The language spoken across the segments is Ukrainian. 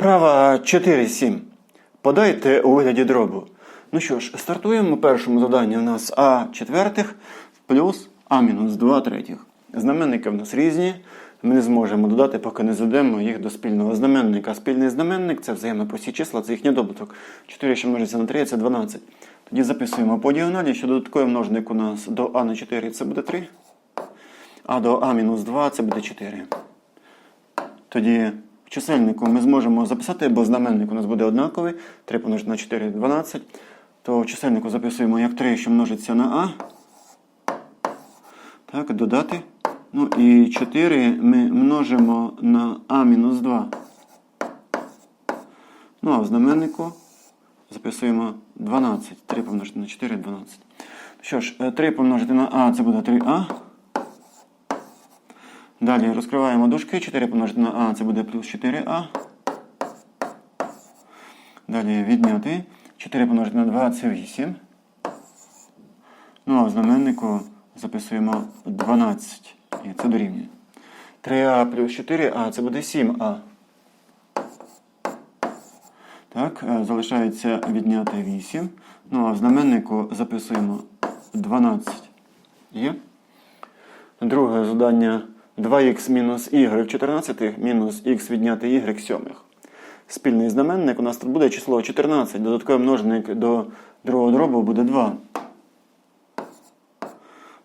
Вправа 4-7. Подайте у вигляді дробу. Ну що ж, стартуємо. Першому завданні у нас А четвертих плюс А мінус 2 третіх. Знаменники в нас різні. Ми не зможемо додати, поки не зведемо їх до спільного знаменника. Спільний знаменник це взаємно прості числа, це їхній добуток. 4, що множиться на 3, це 12. Тоді записуємо по діагоналі, що додатковий множник у нас до А на 4 це буде 3. А до А мінус 2 це буде 4. Тоді чисельнику ми зможемо записати, бо знаменник у нас буде однаковий. 3 помножити на 4 12. То чисельнику записуємо як 3, що множиться на А. Так, додати. Ну і 4 ми множимо на А мінус 2. Ну а в знаменнику записуємо 12. 3 помножити на 4 12. Що ж, 3 помножити на А це буде 3А. Далі розкриваємо дужки. 4 помножити на А це буде плюс 4А. Далі відняти. 4 помножити на 2 це 8. Ну а в знаменнику записуємо 12. І це дорівнює. 3А плюс 4А це буде 7А. Так, е, залишається відняти 8. Ну а в знаменнику записуємо 12. Є? Друге завдання 2х мінус y в 14 мінус х відняти y в 7. Спільний знаменник у нас тут буде число 14. Додатковий множник до другого дробу буде 2.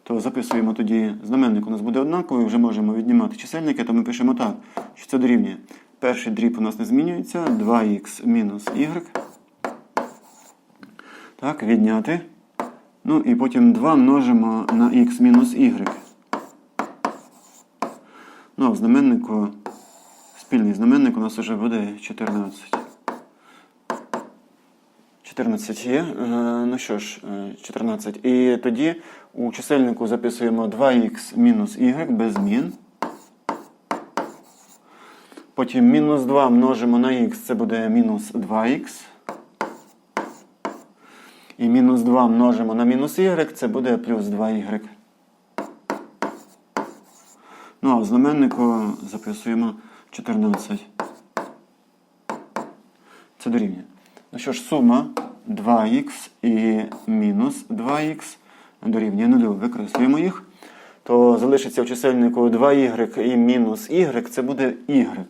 То записуємо тоді знаменник у нас буде однаковий, вже можемо віднімати чисельники, то ми пишемо так, що це дорівнює. Перший дріб у нас не змінюється. 2х мінус y. Так, відняти. Ну і потім 2 множимо на х мінус y. Ну, а в знаменнику, спільний знаменник у нас вже буде 14. 14 є. Е, Ну що ж, е, 14. І тоді у чисельнику записуємо 2х мінус y без змін. Потім мінус 2 множимо на х, це буде мінус 2х. І мінус 2 множимо на мінус y, це буде плюс 2y. Ну, а в знаменнику записуємо 14. Це дорівнює. Ну що ж, сума 2х і мінус 2х дорівнює 0. Викреслюємо їх. То залишиться в чисельнику 2y і мінус y, це буде y.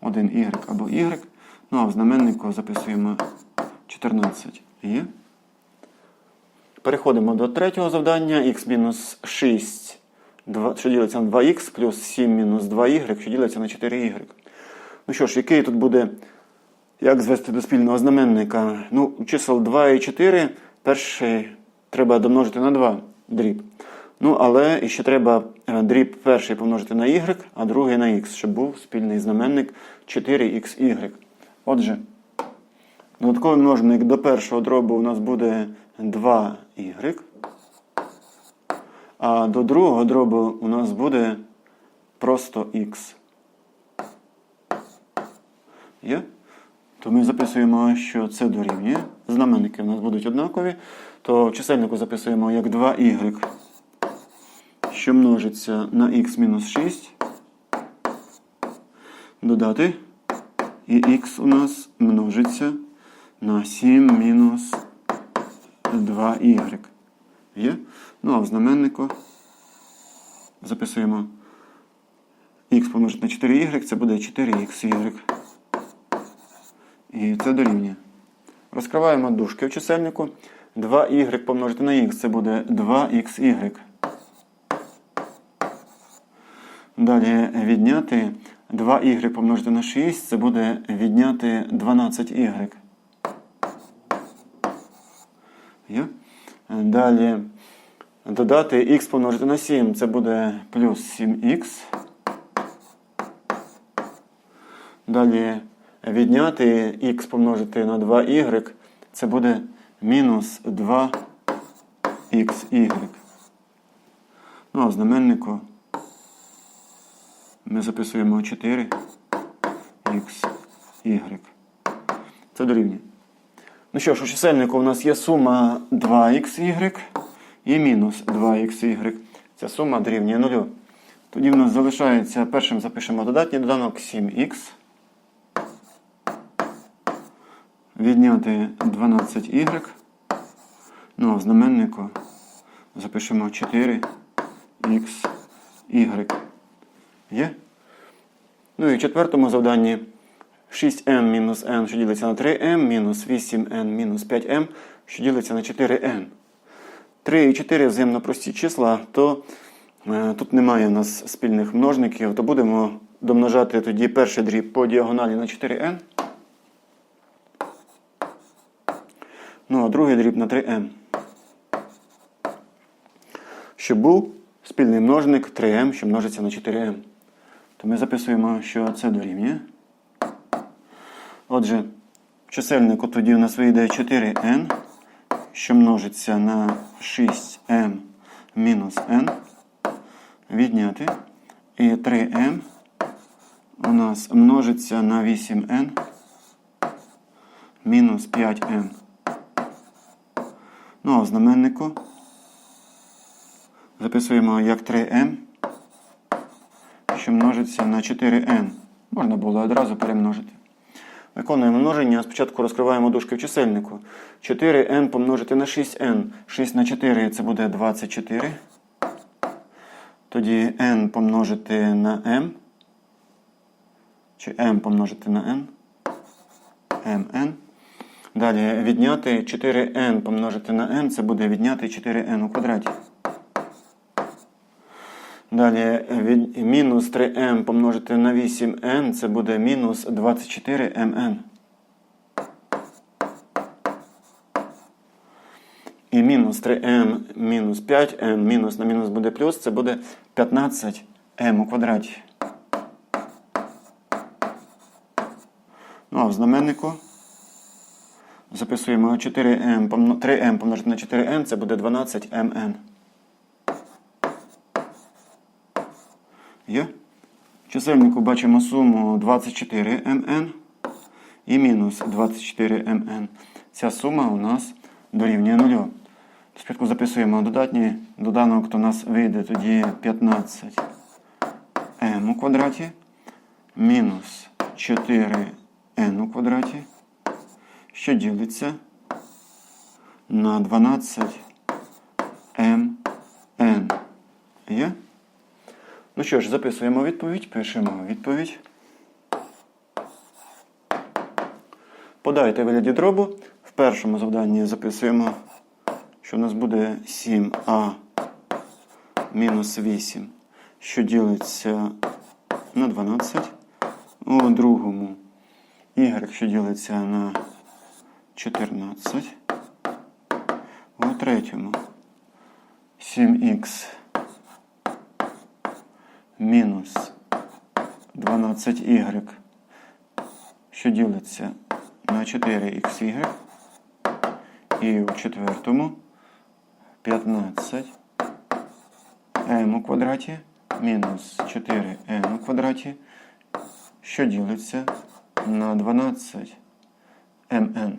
Один y або y. Ну а в знаменнику записуємо 14. Є. Переходимо до третього завдання. х мінус 6, що ділиться на 2х, плюс 7 мінус 2y, що ділиться на 4y. Ну що ж, який тут буде, як звести до спільного знаменника? Ну, чисел 2 і 4, перший треба домножити на 2 дріб. Ну, але ще треба е, дріб перший помножити на y, а другий на x, щоб був спільний знаменник 4xy. Отже, додатковий множник до першого дробу у нас буде 2y. А до другого дробу у нас буде просто x. Є? То ми записуємо, що це дорівнює. Знаменники у нас будуть однакові. То в чисельнику записуємо як 2y, що множиться на x мінус 6. Додати. І х у нас множиться на 7 мінус 2y. Є? Ну а в знаменнику записуємо х помножити на 4y, це буде 4xy. І це дорівнює. Розкриваємо дужки в чисельнику. 2y помножити на х, це буде 2xy. Далі відняти 2y помножити на 6, це буде відняти 12y. Є? Далі додати х помножити на 7, це буде плюс 7х. Далі відняти х помножити на 2y, це буде мінус 2xy. Ну, а в знаменнику ми записуємо 4xy. Це дорівнює. Ну що ж, у чисельнику у нас є сума 2xy і мінус 2xy. Ця сума дорівнює 0. Тоді в нас залишається, першим запишемо додатній доданок 7х. відняти 12y. Ну, а в знаменнику запишемо 4х, y. Є? Ну і в четвертому завданні 6n мінус n, що ділиться на 3m, мінус 8n мінус 5m, що ділиться на 4n. 3 і 4 взаємно прості числа, то е, тут немає у нас спільних множників, то будемо домножати тоді перший дріб по діагоналі на 4n. Ну, а другий дріб на 3m. Щоб був спільний множник 3m, що множиться на 4m. То ми записуємо, що це дорівнює. Отже, чисельнику тоді у нас вийде 4n, що множиться на 6m мінус n. Відняти. І 3m у нас множиться на 8n мінус 5n. Ну а в знаменнику записуємо як 3m, що множиться на 4n. Можна було одразу перемножити. Виконуємо множення. Спочатку розкриваємо дужки в чисельнику. 4n помножити на 6n. 6 на 4 це буде 24. Тоді n помножити на m. Чи m помножити на n. mn. Далі відняти 4n помножити на n, це буде відняти 4n у квадраті. Далі від, мінус 3m помножити на 8n, це буде мінус 24mn. І мінус 3m мінус 5m, мінус на мінус буде плюс, це буде 15m у квадраті. Ну а в знаменнику записуємо 4m, 3m помножити на 4n, це буде 12mn. Є? В чисельнику бачимо суму 24mn і мінус 24mn. Ця сума у нас дорівнює 0. Спочатку записуємо додатні доданок, то у нас вийде тоді 15m у квадраті мінус 4n у квадраті, що ділиться на 12mn. Є? Ну що ж, записуємо відповідь, пишемо відповідь. Подайте вигляді дробу. В першому завданні записуємо, що в нас буде 7а мінус 8, що ділиться на 12. У другому y, що ділиться на 14. У третьому 7х мінус 12y, що ділиться на 4xy. І у четвертому 15 m у квадраті мінус 4n у квадраті, що ділиться на 12 mn.